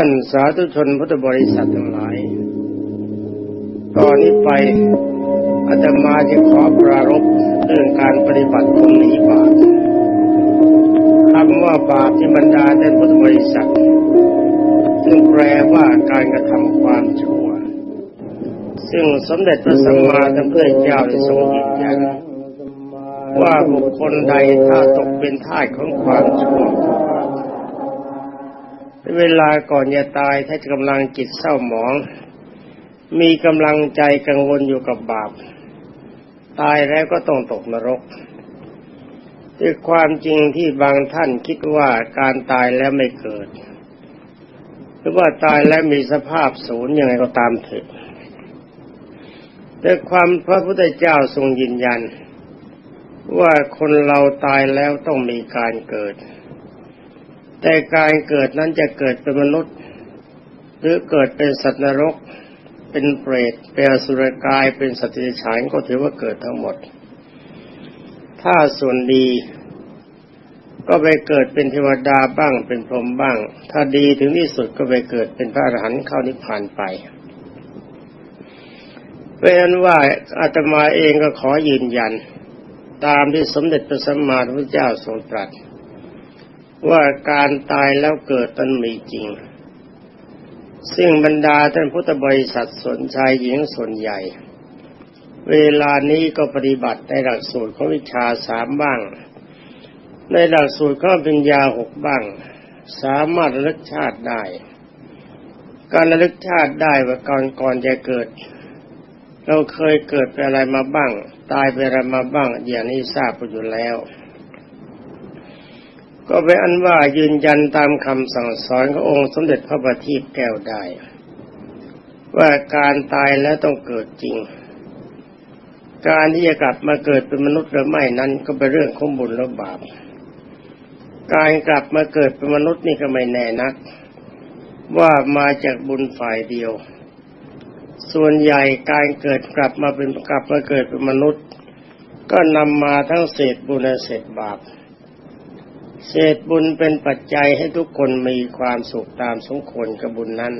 านสาธุชนพุทธบริษัททั้งหลายก่อนนี้ไปอาตมาจะขอปรารภเรื่องการปฏิบัติตรงนี้บาปคำว่าบาปที่บรรดาท่านพุทธบริษัท ซึ่งแปลว่าการกระทำความชั่ว ซึ่งสมเด็จพระสัมมาสัมพุทธเจ้าได้ทรงยืนยันว่าบุคคลใดถ้าตกเป็นทาของความชั่ว เวลาก่อนจะตายถ้ากำลังจิตเศร้าหมอง มีกำลังใจกังวลอยู่กับบาป ตายแล้วก็ต้องตกนรกด้วยความจริงที่บางท่านคิดว่าการตายแล้วไม่เกิด หรือว่าตายแล้วมีสภาพศูนย์ยังไงก็ตามเถอะแต่ความพระพุทธเจ้าทรงยืนยัน ว่าคนเราตายแล้วต้องมีการเกิด แต่การเกิดนั้นจะเกิดเป็นมนุษย์ หรือเกิดเป็นสัตว์นรก เป็นเปรตเป็นอสุรกายเป็นสัตว์ที่ฉานก็ถือว่าเกิดทั้งหมด ถ้าส่วนดี ก็ไปเกิดเป็นเทวดาบ้างเป็นพรหมบ้าง ถ้าดีถึงที่สุดก็ไปเกิดเป็นพระอรหันต์เข้านิพพานไปเป็นว่าอาตมาเองก็ขอยืนยัน ตามที่สมเด็จพระสัมมาสัมพุทธเจ้าทรงตรัส ว่าการตายแล้วเกิดนั้นมีจริง ซึ่งบรรดาท่านพุทธบริษัทสนชายหญิงส่วนใหญ่ เวลานี้ก็ปฏิบัติในหลักสูตรของวิชาสามบ้าง ในหลักสูตรข้อปัญญาหกบ้าง สามารถระลึกชาติได้ การระลึกชาติได้ว่าก่อนก่อนจะเกิด เราเคยเกิดไปอะไรมาบ้าง ตายไปอะไรมาบ้าง อย่างนี้ทราบไปอยู่แล้ว ก็เป็นอันว่ายืนยันตามคำสั่งสอนขององค์สมเด็จพระบัณฑิตแก้วได้ ว่าการตายแล้วต้องเกิดจริง การที่จะกลับมาเกิดเป็นมนุษย์หรือไม่นั้นก็เป็นเรื่องของบุญและบาป การกลับมาเกิดเป็นมนุษย์นี่ก็ไม่แน่นัก ว่ามาจากบุญฝ่ายเดียว ส่วนใหญ่การเกิดกลับมาเป็นกลับมาเกิดเป็นมนุษย์ ก็นำมาทั้งเศษบุญและเศษบาป เศษบุญเป็นปัจจัยให้ทุกคนมีความสุขตามสมควรกับบุญนั้น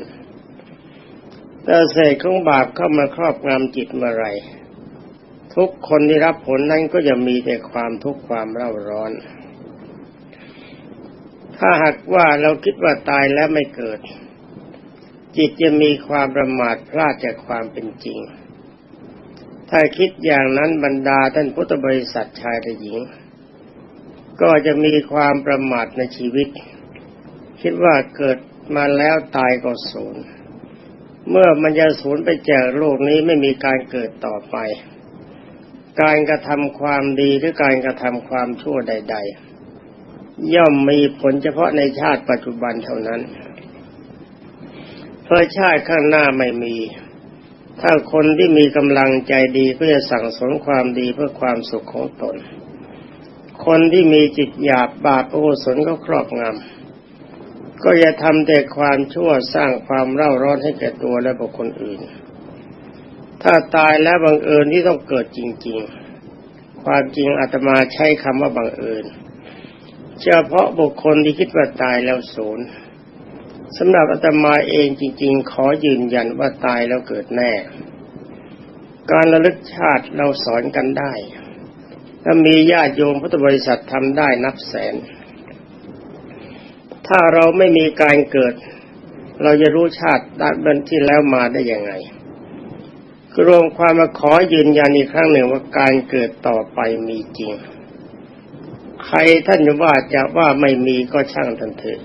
แต่เศษของบาปเข้ามาครอบงำจิตเมื่อไรทุกคนที่รับผลนั้นก็จะมีแต่ความทุกข์ความเร่าร้อน ถ้าหากว่าเราคิดว่าตายแล้วไม่เกิด จิตจะมีความประมาทพลาดจากความเป็นจริง ถ้าคิดอย่างนั้นบรรดาท่านพุทธบริษัทชายและหญิง ก็จะมีความประมาทในชีวิต คิดว่าเกิดมาแล้วตายก็สูญเมื่อมันจะสูญไปจากโลกนี้ไม่มีการเกิดต่อไป การกระทำความดีหรือการกระทำความชั่วใด ๆ ย่อมมีผลเฉพาะในชาติปัจจุบันเท่านั้นเพราะชาติข้างหน้าไม่มี ถ้าคนที่มีกำลังใจดีก็จะสั่งสมความดีเพื่อความสุขของตน คนที่มีจิตหยาบบาปโอสนก็ครอบงำก็จะทำแต่ความชั่วสร้างความเร่าร้อนให้แก่ตัวและบุคคลอื่น ถ้าตายแล้วบังเอิญที่ต้องเกิดจริง ๆ ความจริงอาตมาใช้คำว่าบังเอิญเฉพาะบุคคลที่คิดว่าตายแล้วศูนย์สำหรับอาตมาเองจริง ๆ ขอยืนยันว่าตายแล้วเกิดแน่ การระลึกชาติเราสอนกันได้ ถ้ามีญาติโยมพุทธบริษัททำได้นับแสน ถ้าเราไม่มีการเกิด เราจะรู้ชาติด้านเบื้งที่แล้วมาได้ยังไงรวมความมาขอยืนยันอีกครั้งหนึ่งว่าการเกิดต่อไปมีจริง ใครท่านว่าจะว่าไม่มีก็ช่างทันเถิด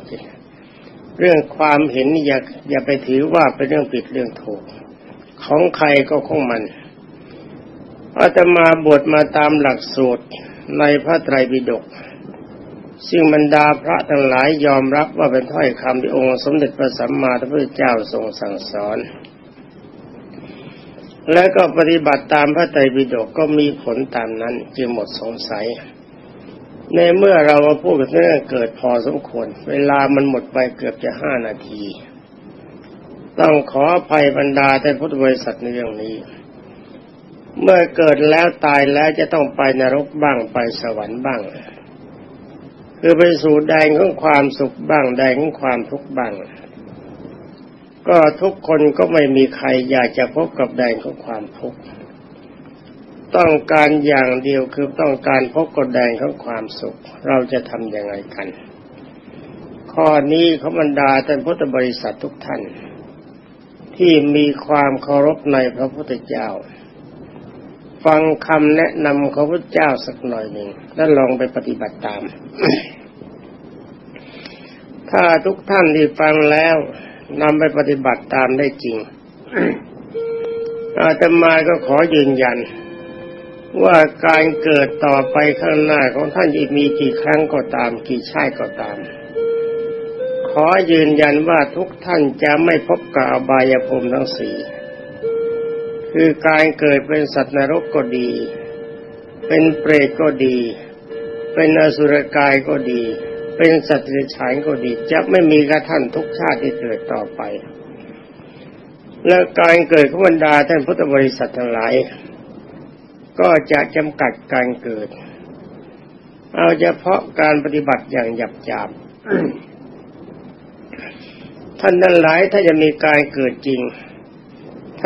เรื่องความเห็นอย่าอย่าไปถือว่าเป็นเรื่องผิดเรื่องถูก ของใครก็ของมัน อาตมาบวชมาตามหลักสูตรในพระไตรปิฎกซึ่งบรรดาพระทั้งหลายยอมรับว่าเป็นถ้อยคำที่องค์สมเด็จพระสัมมาสัมพุทธเจ้าทรงสั่งสอน และก็ปฏิบัติตามพระไตรปิฎกก็มีผลตามนั้นจึงหมดสงสัย ในเมื่อเรามาพูดกันเรื่องเกิดพอสมควร เวลามันหมดไปเกือบจะห้านาที ต้องขออภัยบรรดาท่านพุทธบริษัทในเรื่องนี้ เมื่อเกิดแล้วตายแล้วจะต้องไปนรกบ้างไปสวรรค์บ้าง คือไปสู่แดงของความสุขบ้างแดงของความทุกข์บ้าง ก็ทุกคนก็ไม่มีใครอยากจะพบกับแดนของความทุกข์ต้องการอย่างเดียวคือต้องการพบกับแดนของความสุข เราจะทำยังไงกัน ข้อนี้เขาบรรดาท่านพุทธบริษัททุกท่าน ที่มีความเคารพในพระพุทธเจ้า ฟังคำแนะนำของพระเจ้าสักหน่อยหนึ่งแล้วลองไปปฏิบัติตาม ถ้าทุกท่านที่ฟังแล้วนำไปปฏิบัติตามได้จริงอาตมาก็ขอยืนยัน ว่าการเกิดต่อไปข้างหน้าของท่านจะมีกี่ครั้งก็ตาม กี่ชาติก็ตาม ขอยืนยันว่าทุกท่านจะไม่พบกับอบายภูมิทั้งสี่ คือการเกิดเป็นสัตว์นรกก็ดี เป็นเปรตก็ดี เป็นอสุรกายก็ดี เป็นสัตว์เดรัจฉานก็ดี จะไม่มีกระท่านทุกชาติที่เกิดต่อไป และการเกิดขบรรดาท่านพุทธบริษัททั้งหลาย ก็จะจำกัดการเกิด เอาเฉพาะการปฏิบัติอย่างหยับจาบท่านนั้นหลายถ้าจะมีการเกิดจริง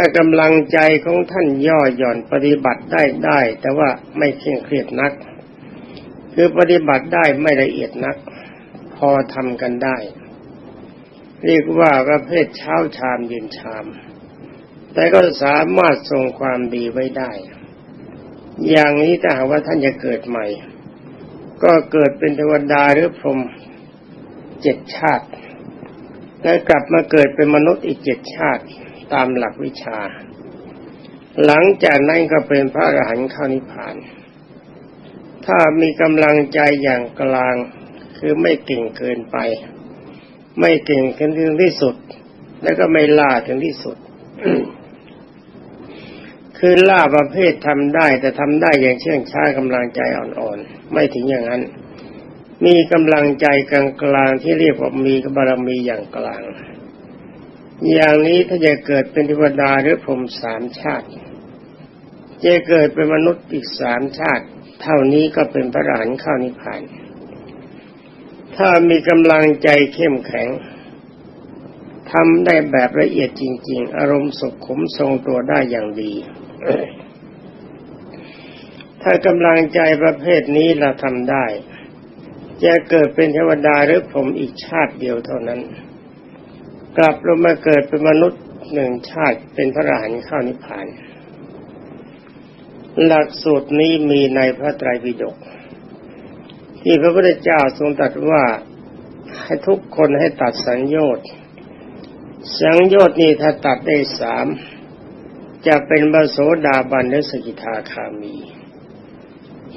ถ้ากำลังใจของท่านย่อหย่อนปฏิบัติได้ได้ แต่ว่าไม่เคร่งเครียดนัก คือปฏิบัติได้ไม่ละเอียดนัก พอทำกันได้ เรียกว่าประเภทเช้าชามเย็นชาม แต่ก็สามารถทรงความดีไว้ได้ อย่างนี้ถ้าหากว่าท่านจะเกิดใหม่ ก็เกิดเป็นเทวดาหรือพรหมเจ็ดชาติ แล้วกลับมาเกิดเป็นมนุษย์อีกเจ็ดชาติ ตามหลักวิชา หลังจากนั้นก็เป็นพระอรหันต์เข้านิพพาน ถ้ามีกำลังใจอย่างกลางคือไม่เก่งเกินไป ไม่เก่งถึงที่สุด แล้วก็ไม่ล่าถึงที่สุด คือล่าประเภททำได้ แต่ทำได้อย่างเชื่องช้ากำลังใจอ่อนๆ ไม่ถึงอย่างนั้น มีกำลังใจกลางๆที่เรียกว่ามีบารมีอย่างกลาง อย่างนี้ถ้าจะเกิดเป็นเทวดาหรือพรหมสามชาติ จะเกิดเป็นมนุษย์อีกสามชาติ เท่านี้ก็เป็นพระอรหันต์เข้านิพพาน ถ้ามีกำลังใจเข้มแข็งทำได้แบบละเอียดจริง ๆ อารมณ์สุขขมทรงตัวได้อย่างดี ถ้ากำลังใจประเภทนี้เราทำได้ จะเกิดเป็นเทวดาหรือผมอีกชาติเดียวเท่านั้น กลับลงมาเกิดเป็นมนุษย์หนึ่งชาติเป็นพระอรหันต์เข้านิพพาน หลักสูตรนี้มีในพระไตรปิฎกที่พระพุทธเจ้าทรงตรัสว่าให้ทุกคนให้ตัดสังโยชน์สังโยชน์นี่ถ้าตัดได้สามจะเป็นบโสดาบันหรือสกิทาคามี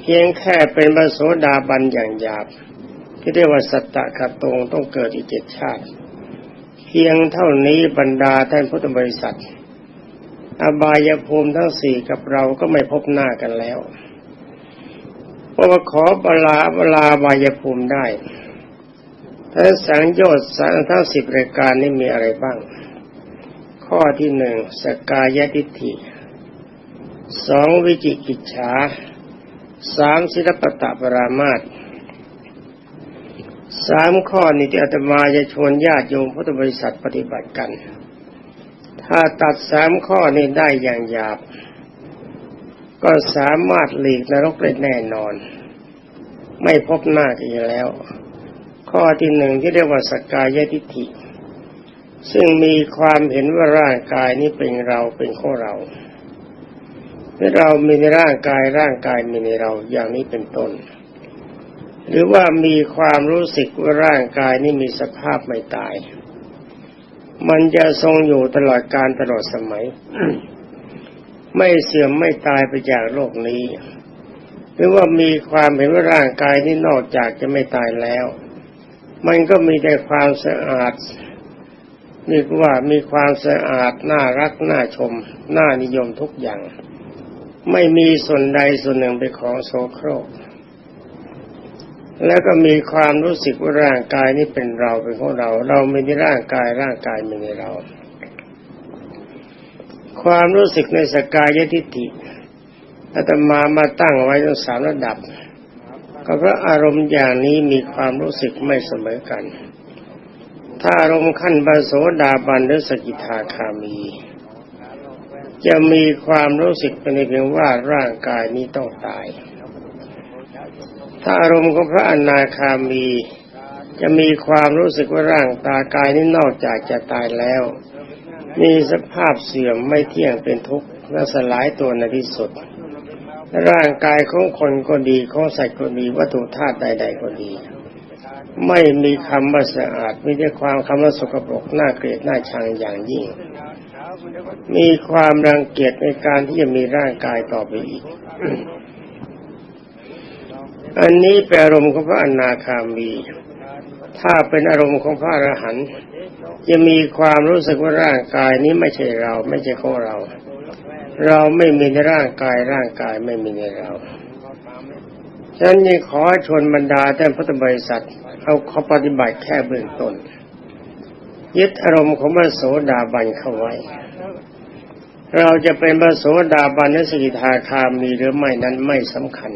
เพียงแค่เป็นบโสดาบันอย่างหยาบที่เรียกว่าสัตตะคตรงต้องเกิดอีกเจ็ดชาติ พียงเท่านี้บรรดาท่านพุทธบริษัท อบายภูมิทั้งสี่กับเราก็ไม่พบหน้ากันแล้วเพราะว่าขอบลาบลาบายภูมิได้ทั้งสังโยชน์สังทั้งสิบรายการนี้มีอะไรบ้าง ข้อที่หนึ่งสกายทิฏฐิสองวิจิกิจฉาสามศิลปตะปรามาต สามข้อนี้ที่อาตมาจะชวนญาติโยมพุทธบริษัทปฏิบัติกัน ถ้าตัดสามข้อนี้ได้อย่างหยาบ ก็สามารถหลีกนรกได้แน่นอน ไม่พบหน้ากันแล้ว ข้อที่หนึ่งที่เรียกว่าสกายทิฏฐิ ซึ่งมีความเห็นว่าร่างกายนี้เป็นเราเป็นของเราและเรามีในร่างกายร่างกายมีในเราอย่างนี้เป็นต้น หรือว่ามีความรู้สึกว่าร่างกายนี้มีสภาพไม่ตาย มันจะทรงอยู่ตลอดการตลอดสมัย ไม่เสื่อมไม่ตายไปจากโลกนี้ หรือว่ามีความเห็นว่าร่างกายนี้นอกจากจะไม่ตายแล้ว มันก็มีแต่ความสะอาดเรียกว่ามีความสะอาดน่ารักน่าชม น่านิยมทุกอย่าง ไม่มีส่วนใดส่วนหนึ่งเป็นของโสโครก แล้วก็มีความรู้สึกว่าร่างกายนี้เป็นเราเป็นของเรา เราไม่ในร่างกายร่างกายไม่ในเรา ความรู้สึกในสกายทิฏฐิอาตมามาตั้งไว้ทั้งสามระดับ ก็เพราะอารมณ์อย่างนี้มีความรู้สึกไม่เสมอกัน ถ้าอารมณ์ขั้นบาโสดาบันหรือสกิทาคามี จะมีความรู้สึกเป็นเพียงว่าร่างกายนี้ต้องตาย ถ้าอารมณ์ของพระอนาคามี จะมีความรู้สึกว่าร่างตากายนี้นอกจากจะตายแล้ว มีสภาพเสื่อมไม่เที่ยงเป็นทุกข์และสลายตัวในที่สุด ร่างกายของคนก็ดีของสัตว์ก็ดีวัตถุธาตุใด ๆ ก็ดี ไม่มีคำว่าสะอาดไม่ได้ความคำว่าสกปรกน่าเกลียดน่าชังอย่างยิ่ง มีความรังเกียจในการที่จะมีร่างกายต่อไปอีก อันนี้เป็นอารมณ์ของพระอนาคามี ถ้าเป็นอารมณ์ของพระอรหันต์จะมีความรู้สึกว่าร่างกายนี้ไม่ใช่เรา ไม่ใช่ของเรา เราไม่มีในร่างกายร่างกายไม่มีในเราฉะนั้นยังขอชวนบรรดาท่านพุทธบริษัทเอาเขาปฏิบัติแค่เบื้องต้น ยึดอารมณ์ของพระโสดาบันเข้าไว้ เราจะเป็นพระโสดาบันนสกิทาคามีหรือไม่นั้นไม่สำคัญ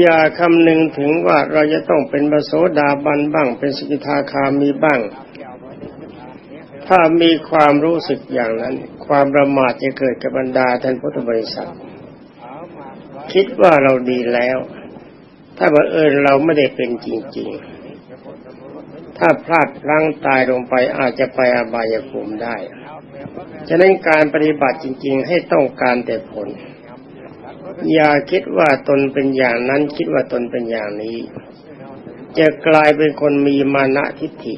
อย่าคำนึงถึงว่าเราจะต้องเป็นพระโสดาบันบ้าง เป็นสกิทาคามีบ้าง ถ้ามีความรู้สึกอย่างนั้น ความประมาทจะเกิดกับบรรดาท่านพุทธบริษัท คิดว่าเราดีแล้ว ถ้าบังเอิญเราไม่ได้เป็นจริง ๆ ถ้าพลาดพลั้งตายลงไปอาจจะไปอบายภูมิได้ ฉะนั้นการปฏิบัติจริง ๆ ให้ต้องการแต่ผล อย่าคิดว่าตนเป็นอย่างนั้นคิดว่าตนเป็นอย่างนี้ จะกลายเป็นคนมีมานะทิฏฐิ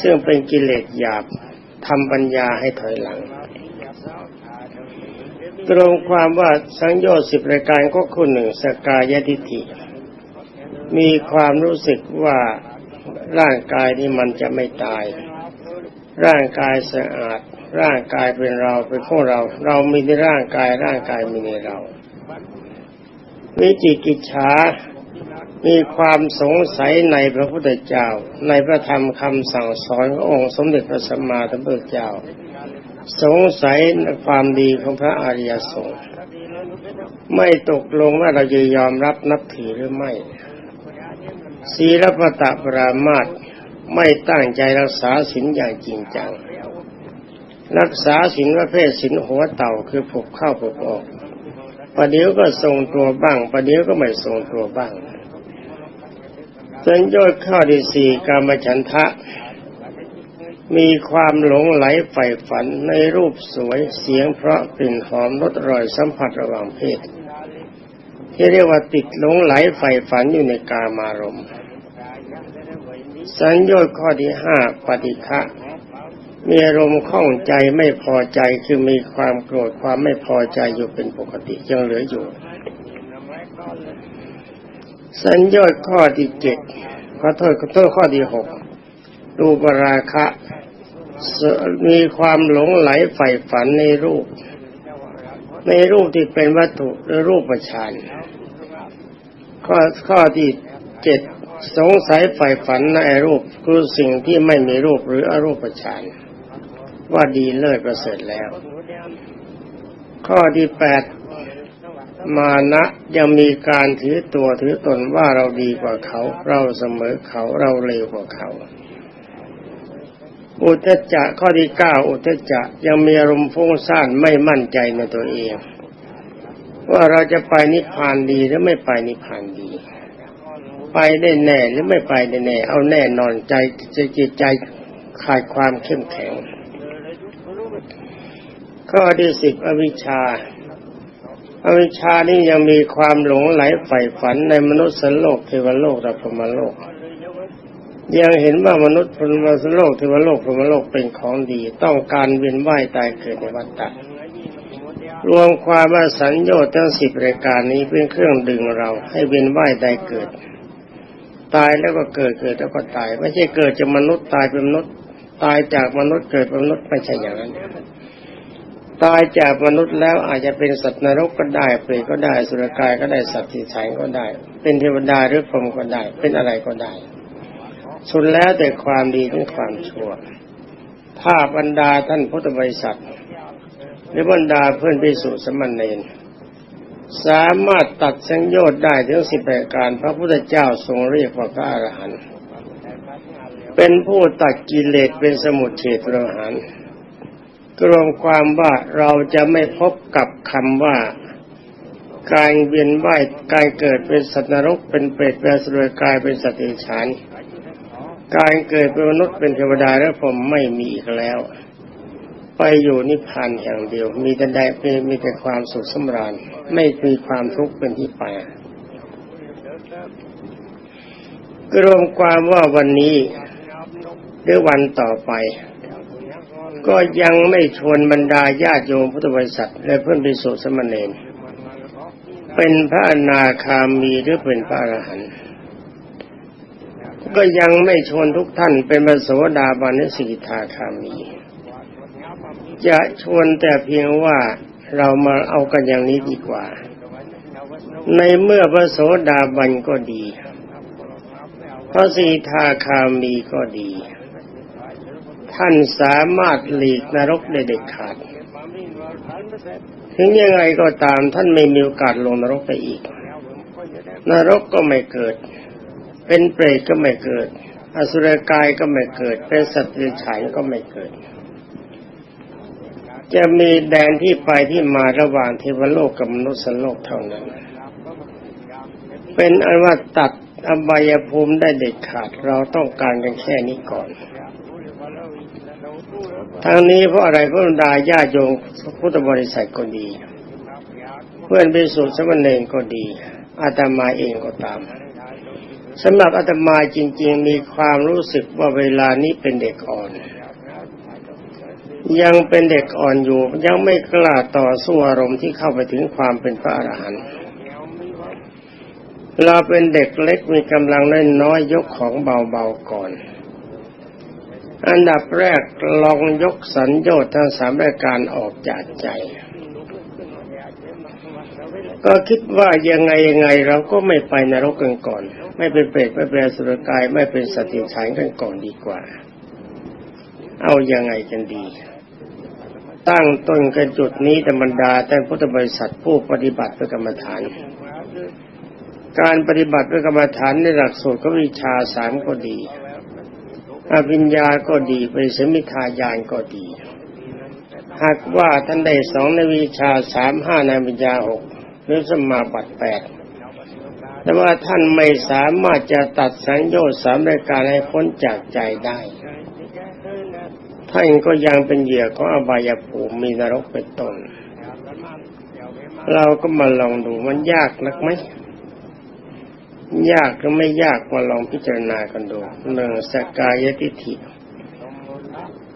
ซึ่งเป็นกิเลสหยาบทำปัญญาให้ถอยหลัง ตรงความว่าสังโยชน์สิบรายการก็คุณหนึ่งสกายทิฏฐิ มีความรู้สึกว่าร่างกายนี้มันจะไม่ตาย ร่างกายสะอาด ร่างกายเป็นเราเป็นของเรา เรามีในร่างกายร่างกายมีในเรา วิจิกิจฉามีความสงสัยในพระพุทธเจ้า ในพระธรรมคำสั่งสอนขององค์สมเด็จพระสัมมาสัมพุทธเจ้า สงสัยในความดีของพระอริยสงฆ์ไม่ตกลงว่าเราจะยอมรับนับถือหรือไม่ศีลปตะปรามาตไม่ตั้งใจรักษาศีลอย่างจริงจัง รักษาศีลประเภทศีลหัวเต่าคือผูกเข้าผูกออกประเดี๋ยวก็ทรงตัวบ้างประเดี๋ยวก็ไม่ทรงตัวบ้างสัญญาข้อที่สี่กามฉันทะ มีความหลงไหลใฝ่ฝันในรูปสวยเสียงเพราะกลิ่นหอมรสอร่อยสัมผัสระหว่างเพศ ที่เรียกว่าติดหลงไหลใฝ่ฝันอยู่ในกามารมณ์สัญญาข้อที่ห้าปฏิฆะ มีอารมณ์ข้องใจไม่พอใจคือมีความโกรธความไม่พอใจอยู่เป็นปกติยังเหลืออยู่ สัญญาข้อที่เจ็ดขอโทษขอโทษข้อที่หกรูปราคะ มีความหลงไหลใฝ่ฝันในรูป ในรูปที่เป็นวัตถุหรือรูปประชานข้อข้อที่เจ็ดสงสัยใฝ่ฝันในรูปคือสิ่งที่ไม่มีรูปหรืออรูปฌาน ว่าดีเลิศประเสริฐแล้ว ข้อที่แปดมานะยังมีการถือตัวถือตนว่าเราดีกว่าเขา เราเสมอเขาเราเร็วกว่าเขา อุทจจะข้อที่เก้าอุทจจะยังมีอารมณ์ฟุ้งซ่านไม่มั่นใจในตัวเอง ว่าเราจะไปนิพพานดีหรือไม่ไปนิพพานดี ไปได้แน่หรือไม่ไปได้แน่ เอาแน่นอนใจจิตใจขาดความเข้มแข็ง ข้อที่สิบอวิชชา อวิชชานี่ยังมีความหลงไหลใฝ่ฝันในมนุษย์สโลกเทวโลกและพรหมโลก ยังเห็นว่ามนุษย์พรหมโลกเทวโลกพรหมโลกเป็นของดี ต้องการเวียนว่ายตายเกิดในวัฏฏะรวมความว่าสัญญาทั้งสิบรายการนี้เป็นเครื่องดึงเรา ให้เวียนว่ายตายเกิด ตายแล้วก็เกิดเกิดแล้วก็ตาย ไม่ใช่เกิดจากมนุษย์ตายเป็นมนุษย์ ตายจากมนุษย์เกิดเป็นมนุษย์ไม่ใช่อย่างนั้น ตายจากมนุษย์แล้วอาจจะเป็นสัตว์นรกก็ได้เปรตก็ได้สุรกายก็ได้สัตว์ที่ฉันก็ได้ เป็นเทวดาหรือพรหมก็ได้ เป็นอะไรก็ได้ สุดแล้วแต่ความดีหรือความชั่ว ถ้าบรรดาท่านพุทธบริษัทหรือบรรดาเพื่อนพิสุสมณเณรสามารถตัดสังโยชน์ได้ถึงสิบแปดการพระพุทธเจ้าทรงเรียกว่าพระอรหันต์เป็นผู้ตัดกิเลสเป็นสมุทเฉทประหาร รวมความว่าเราจะไม่พบกับคำว่า การเวียนว่ายการเกิดเป็นสัตว์นรกเป็นเปรตเป็นสุรกายเป็นสัตว์เดรัจฉานการเกิดเป็นมนุษย์เป็นเทวดาและผมไม่มีอีกแล้ว ไปอยู่นิพพานอย่างเดียว มีแต่ได้มีแต่ความสุขสำราญ ไม่มีความทุกข์เป็นที่ไปกรวมความว่าวันนี้หรือวันต่อไป ก็ยังไม่ชวนบรรดาญาติโยมพุทธบริษัทและเพื่อนภิกษุสมณเณรเป็นพระอนาคามีหรือเป็นพระอรหันต์ก็ยังไม่ชวนทุกท่านเป็นพระโสดาบันสิกิทาคามี จะชวนแต่เพียงว่าเรามาเอากันอย่างนี้ดีกว่า ในเมื่อพระโสดาบันก็ดี พระสีทาคามีก็ดี ท่านสามารถหลีกนรกได้เด็ดขาด ถึงยังไงก็ตามท่านไม่มีโอกาสลงนรกไปอีก นรกก็ไม่เกิด เป็นเปรตก็ไม่เกิด อสุรกายก็ไม่เกิด เป็นสัตว์เดรัจฉานก็ไม่เกิด จะมีแดนที่ไปที่มาระหว่างเทวโลกกับมนุษย์โลกเท่านั้น เป็นอันว่าตัดอบายภูมิได้เด็ดขาดเราต้องการกันแค่นี้ก่อน ทางนี้เพราะอะไรเพราะบรรดาญาโยมพุทธบริษัทก็ดี เพื่อนไปสู่สมณเณรก็ดีอาตมาเองก็ตามสำหรับอาตมาจริง ๆ มีความรู้สึกว่าเวลานี้เป็นเด็กอ่อน ยังเป็นเด็กอ่อนอยู่ ยังไม่กล้าต่อสู้อารมณ์ที่เข้าไปถึงความเป็นพระอรหันต์เราเป็นเด็กเล็กมีกำลังน้อยๆยกของเบาๆก่อน อันดับแรกลองยกสัญญาทั้งสามรายการออกจากใจ ก็คิดว่ายังไงยังไงเราก็ไม่ไปนรกกันก่อน ไม่เป็นเปรตไม่เป็นสุรกายไม่เป็นสติฉานกันก่อนดีกว่า เอายังไงกันดี ตั้งต้นกันจุดนี้ธรรมดาแต่พุทธบริษัทผู้ปฏิบัติเป็นกรรมฐานการปฏิบัติเป็นกรรมฐานในหลักสูตรก็วิชาสามก็ดี อภิญญาก็ดีปริสมิทายานก็ดี หากว่าท่านได้สองนวิชาสามห้าในวิญญาหกหรือสมาบัติแปดแต่ว่าท่านไม่สามารถจะตัดสังโยชน์สามรายการให้พ้นจากใจได้ ท่านก็ยังเป็นเหยื่อของอบายภูมิมีนรกเป็นต้น เราก็มาลองดูมันยากนักไหม ยากก็ไม่ยากมาลองพิจารณากันดูหนึ่งสกายทิฏฐิ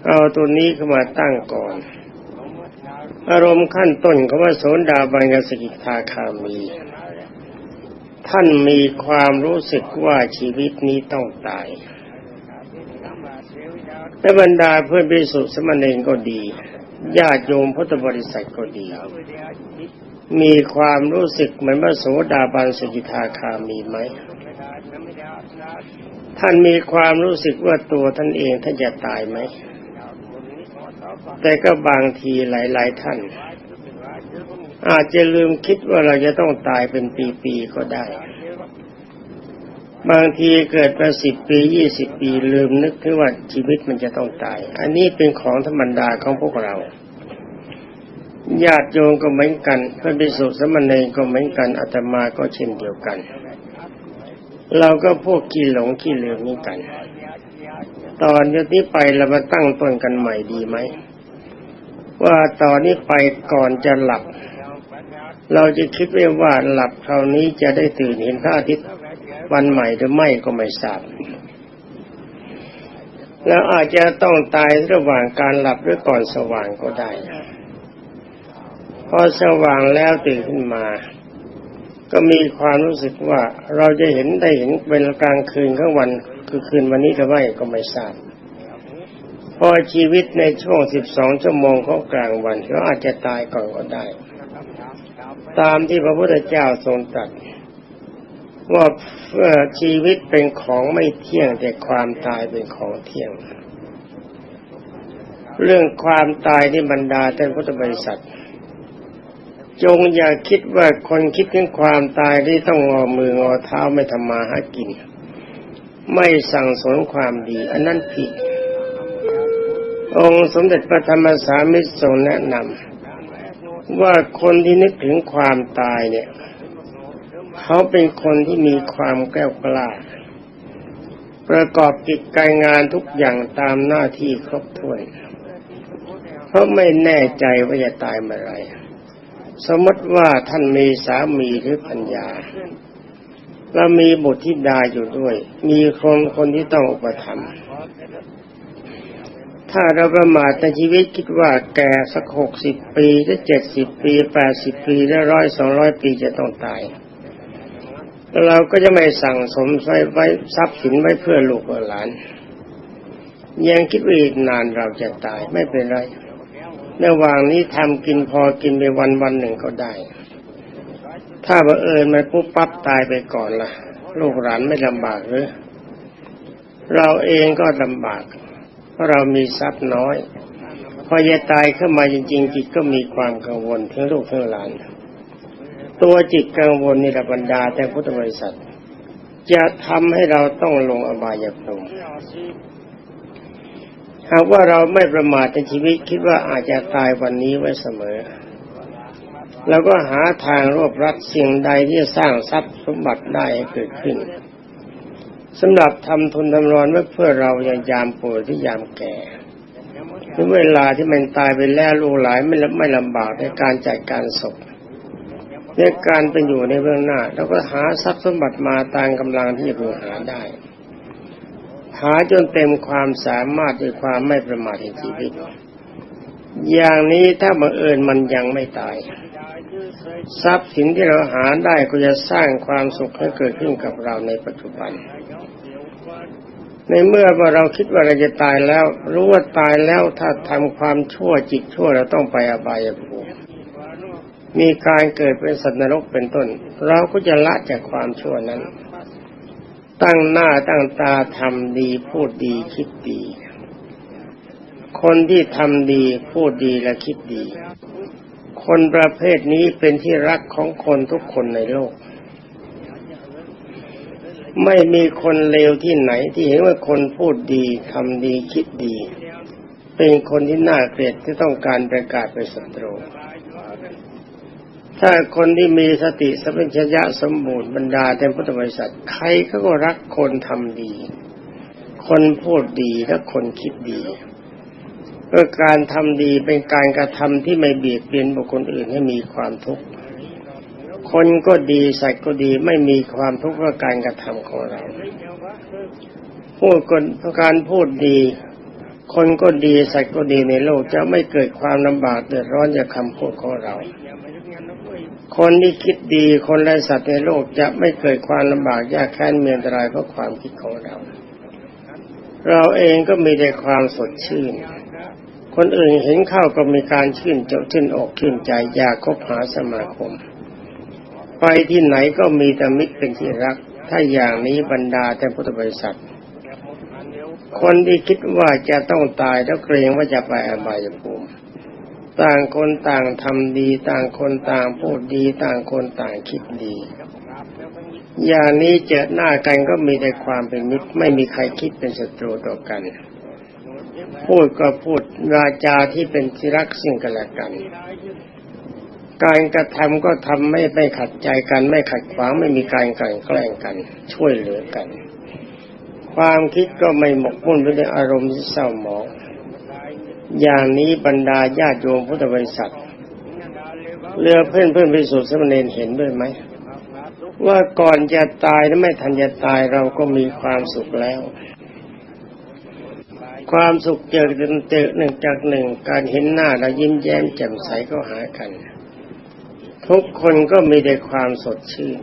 เอาตัวนี้เข้ามาตั้งก่อน อารมณ์ขั้นต้นเขาว่าโสนดาบันกสกิทาคามี ท่านมีความรู้สึกว่าชีวิตนี้ต้องตายและบรรดาเพื่อนพิสุสมณเณรก็ดีญาติโยมพุทธบริษัทก็ดี มีความรู้สึกเหมือนว่าโสดาบันสกิทาคามีไหม ท่านมีความรู้สึกว่าตัวท่านเองท่านจะตายไหม แต่ก็บางทีหลาย ๆ ท่าน อาจจะลืมคิดว่าเราจะต้องตายเป็นปีๆก็ได้ บางทีเกิดมาสิบปียี่สิบปีลืมนึกถึงว่าชีวิตมันจะต้องตาย อันนี้เป็นของธรรมดาของพวกเรา ญาติโยมก็เหมือนกันเพื่อนพิสุสมณเณรก็เหมือนกันอาตมาก็เช่นเดียวกัน เราก็พวกขี้หลงขี้ลืมนี่กัน ตอนนี้ไปเรามาตั้งต้นกันใหม่ดีไหมว่าตอนนี้ไปก่อนจะหลับ เราจะคิดไว้ว่าหลับคราวนี้จะได้ตื่นเห็นพระอาทิตย์วันใหม่หรือไม่ก็ไม่ทราบแล้วอาจจะต้องตายระหว่างการหลับหรือก่อนสว่างก็ได้ อสว่างแล้วตื่นขึ้นมา ก็มีความรู้สึกว่าเราจะเห็นได้เห็นเป็นกลางคืนข้างวันคือคืนวันนี้หรือไม่ก็ไม่ทราบพอชีวิตในช่วงสิบสองชั่วโมงของกลางวันก็อาจจะตายก่อนก็ได้ ตามที่พระพุทธเจ้าทรงตรัสว่าชีวิตเป็นของไม่เที่ยงแต่ความตายเป็นของเที่ยง เรื่องความตายที่บรรดาท่านพุทธบริษัท จงอย่าคิดว่าคนคิดถึงความตายที่ต้องงอมืองอเท้าไม่ทำมาหากิน ไม่สั่งสมความดี อันนั้นผิด องค์สมเด็จพระธรรมสามิตรทรงแนะนำว่าคนที่นึกถึงความตายเนี่ย เขาเป็นคนที่มีความแกล้วกล้าประกอบกิจการงานทุกอย่างตามหน้าที่ครบถ้วนเพราะไม่แน่ใจว่าจะตายเมื่อไหร สมมติว่าท่านมีสามีหรือพัญญาแล้วมีบุตรธิดาอยู่ด้วย มีคนคนที่ต้องอุปถัมภ์ถ้าเราประมาทในชีวิตคิดว่าแก่สักหกสิบปีหรือเจ็ดสิบปีแปดสิบปีและร้อยสองร้อยปีจะต้องตาย เราก็จะไม่สั่งสมไว้ไว้ทรัพย์สินไว้เพื่อลูกเพื่อหลาน ยังคิดว่าอีกนานเราจะตายไม่เป็นไร ระหว่างนี้ทำกินพอกินไปวันวันหนึ่งก็ได้ ถ้าบังเอิญมันปุ๊บปั๊บตายไปก่อนล่ะ ลูกหลานไม่ลำบากหรือ เราเองก็ลำบาก เพราะเรามีทรัพย์น้อย พอจะตายเข้ามาจริง ๆ จิตก็มีความกังวลทั้งลูกทั้งหลาน ตัวจิตกังวลนี่ระบรรดาแต่พุทธบริษัท จะทำให้เราต้องลงอบายภูมิ หากว่าเราไม่ประมาทในชีวิตคิดว่าอาจจะตายวันนี้ไว้เสมอเราก็หาทางรวบรัดสิ่งใดที่จะสร้างทรัพย์สมบัติได้ให้เกิดขึ้นสำหรับทำทุนทำรอนไว้เพื่อเราอย่างยามป่วยที่ยามแก่ถึงเวลาที่มันตายไปแล้วลูกหลายไม่ไม่ลำบากในการจัดการศพในการเป็นอยู่ในเบื้องหน้าเราก็หาทรัพย์สมบัติมาตามกำลังที่จะพึงหาได้ หาจนเต็มความสามารถด้วยความไม่ประมาทในชีวิต อย่างนี้ถ้าบังเอิญมันยังไม่ตาย ทรัพย์สินที่เราหาได้ก็จะสร้างความสุขให้เกิดขึ้นกับเราในปัจจุบัน ในเมื่อเราคิดว่าเราจะตายแล้ว รู้ว่าตายแล้วถ้าทำความชั่วจิตชั่วเราต้องไปอบายภูมิมีการเกิดเป็นสัตว์นรกเป็นต้น เราก็จะละจากความชั่วนั้น ตั้งหน้าตั้งตาทำดีพูดดีคิดดี คนที่ทำดีพูดดีและคิดดี คนประเภทนี้เป็นที่รักของคนทุกคนในโลก ไม่มีคนเลวที่ไหนที่เห็นว่าคนพูดดีทำดีคิดดี เป็นคนที่น่าเกลียดที่ต้องการประกาศเป็นศัตรู ถ้าคนที่มีสติสัมปชัญญะสมบูรณ์บรรดาเต็มพุทธบริษัทใครเขาก็รักคนทำดี คนพูดดีและคนคิดดีเพื่อการทำดีเป็นการกระทำที่ไม่เบียดเบียนบุคคลอื่นให้มีความทุกข์คนก็ดีสัตว์ก็ดีไม่มีความทุกข์เพราะการกระทำของเราพูดคนการพูดดี คนก็ดีสัตว์ก็ดีในโลกจะไม่เกิดความลำบากเดือดร้อนจากคำพูดของเรา คนที่คิดดีคนและสัตว์ในโลกจะไม่เกิดความลำบากยากแค้นเมียนตรายเพราะความคิดของเรา เราเองก็มีแต่ความสดชื่น คนอื่นเห็นเข้าก็มีการชื่นเจ้าชื่นอกชื่นใจอยากคบหาสมาคม ไปที่ไหนก็มีแต่มิตรเป็นที่รัก ถ้าอย่างนี้บรรดาแต่พุทธบริษัท คนที่คิดว่าจะต้องตายแล้วเกรงว่าจะไปอบายภูมิ ต่างคนต่างทำดี ต่างคนต่างพูดดี ต่างคนต่างคิดดี อย่างนี้เจอหน้ากันก็มีแต่ความเป็นมิตรไม่มีใครคิดเป็นศัตรูต่อกัน พูดก็พูดวาจาที่เป็นที่รักซึ่งกันและกัน การกระทำก็ทำไม่ไม่ขัดใจกัน ไม่ขัดขวางไม่มีการกลั่นแกล้งกัน ช่วยเหลือกัน ความคิดก็ไม่หมกมุ่นไปในอารมณ์ที่เศร้าหมอง อย่างนี้บรรดาญาติโยมพุทธบริษัทเรือเพื่อนเพื่อนไปสู่สมณเณรเห็นด้วยไหมว่าก่อนจะตายและไม่ทันจะตายเราก็มีความสุขแล้ว ความสุขเจอเจอหนึ่งจากหนึ่งการเห็นหน้าเรายิ้มแย้มแจ่มใสก็หากัน ทุกคนก็มีแต่ความสดชื่น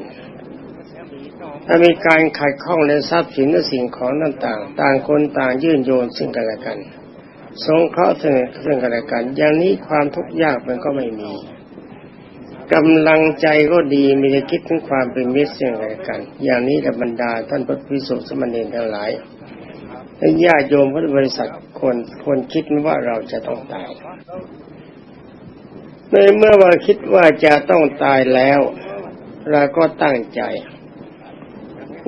ถ้ามีการขัดข้องในทรัพย์สินและสิ่งของต่างๆ ต่างคนต่างยื่นโยนซึ่งกันและกัน สงเคราะห์ซึ่งซึ่งกันและกัน อย่างนี้ความทุกข์ยากมันก็ไม่มีกำลังใจก็ดีมีแต่คิดถึงความเป็นมิตรซึ่งกันและกัน อย่างนี้ธรรมดาท่านพระพิสุทธิ์สมณีทั้งหลายและญาติโยมพุทธบริษัทควรควรคิดว่าเราจะต้องตายในเมื่อว่าคิดว่าจะต้องตายแล้ว เราก็ตั้งใจ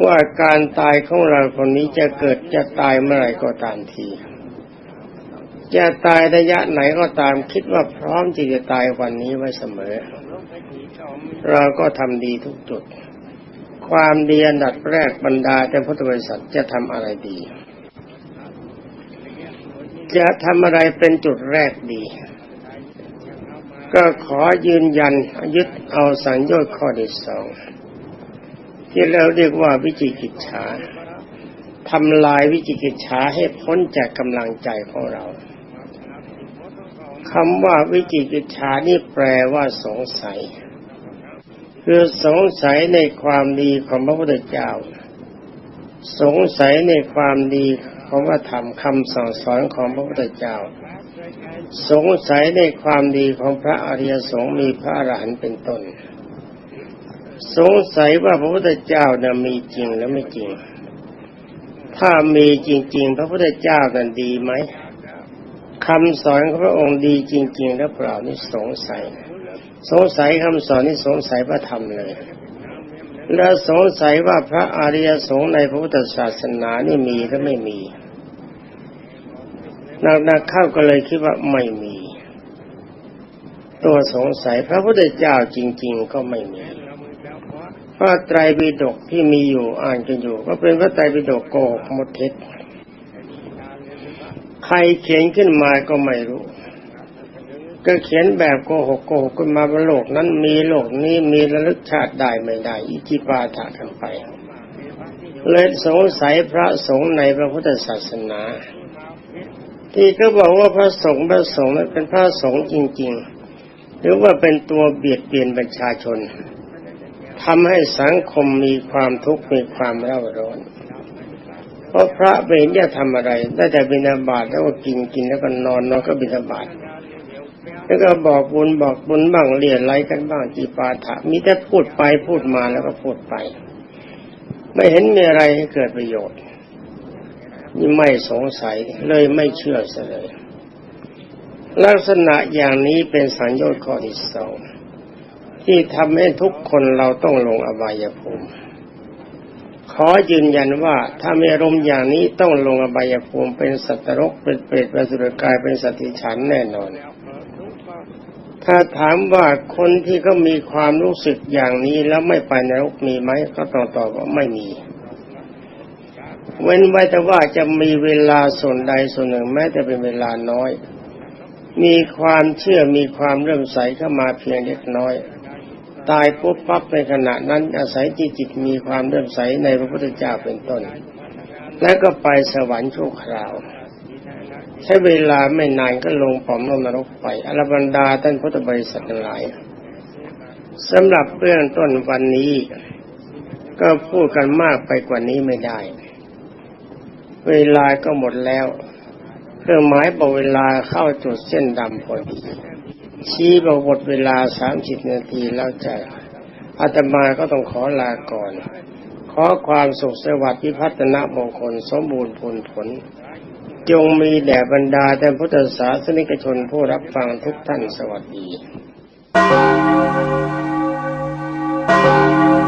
ว่าการตายของเราคนนี้จะเกิดจะตายเมื่อไรก็ตามที จะตายระยะไหนก็ตามคิดว่าพร้อมที่จะตายวันนี้ไว้เสมอ เราก็ทำดีทุกจุด ความดีอันดับแรกบรรดาแต่พุทธบริษัทจะทำอะไรดี จะทำอะไรเป็นจุดแรกดี ก็ขอยืนยันยึดเอาสังโยชน์ข้อที่สองที่เราเรียกว่าวิจิกิจฉาทำลายวิจิกิจฉาให้พ้นจากกำลังใจของเรา คำว่าวิจิกิจฉานี่แปลว่าสงสัย คือสงสัยในความดีของพระพุทธเจ้า สงสัยในความดีของพระธรรมคำสั่งสอนของพระพุทธเจ้า สงสัยในความดีของพระอริยสงฆ์มีพระอรหันต์เป็นต้น สงสัยว่าพระพุทธเจ้าน่ะมีจริงหรือไม่จริง ถ้ามีจริง ๆ พระพุทธเจ้านั้นดีไหม คำสอนของพระองค์ดีจริง ๆ หรือเปล่านี่สงสัย สงสัยคำสอนนี่สงสัยพระธรรมเลย และสงสัยว่าพระอริยสงฆ์ในพระพุทธศาสนานี่มีหรือไม่มีนักๆเข้าก็เลยคิดว่าไม่มี ตัวสงสัยพระพุทธเจ้าจริง ๆ ก็ไม่มีพระไตรปิฎกที่มีอยู่อ่านกันอยู่ ก็เป็นพระไตรปิฎกโกหกหมดเท็จ รเขียนขึ้นมาก็ไม่รู้ ก็เขียนแบบโกหกโกหกขึ้นมาว่าโลกนั้นมีโลกนี้มีระลึกชาติได้ไม่ได้ อิจิปาถะกันไปเลยสงสัยพระสงฆ์ในพระพุทธศาสนา ที่ก็บอกว่าพระสงฆ์พระสงฆ์นั้นเป็นพระสงฆ์จริง ๆ หรือว่าเป็นตัวเบียดเบียนประชาชนทำให้สังคมมีความทุกข์มีความเร่าร้อน เพราะพระไม่เบญจะทำอะไร ได้แต่บิณฑบาตแล้วก็กินกินแล้วก็นอนนอนก็บิณฑบาตแล้วก็บอกบุญบอกบุญบ้างเรียนไรกันบ้างจีปาถะมีแต่พูดไปพูดมาแล้วก็พูดไป ไม่เห็นมีอะไรให้เกิดประโยชน์ นี่ไม่สงสัยเลยไม่เชื่อเสเลย ลักษณะอย่างนี้เป็นสัญญาณข้อที่สองที่ทำให้ทุกคนเราต้องลงอบายภูมิ ขอยืนยันว่าถ้ามีอารมณ์อย่างนี้ต้องลงอบายภูมิเป็นสัตว์นรกเป็นเปรตเป็นสุรกายเป็นสัตว์ฉันแน่นอน ถ้าถามว่าคนที่เขามีความรู้สึกอย่างนี้แล้วไม่ไปนรกมีไหมก็ต้องตอบว่าไม่มี เว้นไว้แต่ว่าจะมีเวลาส่วนใดส่วนหนึ่งแม้แต่เป็นเวลาน้อย มีความเชื่อมีความเริ่มใสเข้ามาเพียงเล็กน้อย ตายปุ๊บปั๊บในขณะนั้น อาศัยจิตจิตมีความเริ่มใสในพระพุทธเจ้าเป็นต้น แล้วก็ไปสวรรค์ชั่วคราว ใช้เวลาไม่นานก็ลงปอมลงนรกไปอรบรรดาท่านพุทธบริษัททั้งหลายสำหรับเรื่องต้นวันนี้ ก็พูดกันมากไปกว่านี้ไม่ได้ เวลาก็หมดแล้ว เครื่องหมายบอกเวลาเข้าจุดเส้นดำพอดี ชี้บอกหมดเวลาสามสิบนาทีแล้วจะอาตมาก็ต้องขอลาก่อน ขอความสุขสวัสดิ์พิพัฒนมงคล สมบูรณ์ผลผล จงมีแด่บรรดาแต่พุทธศาสนิกชนผู้รับฟังทุกท่านสวัสดี Thank you.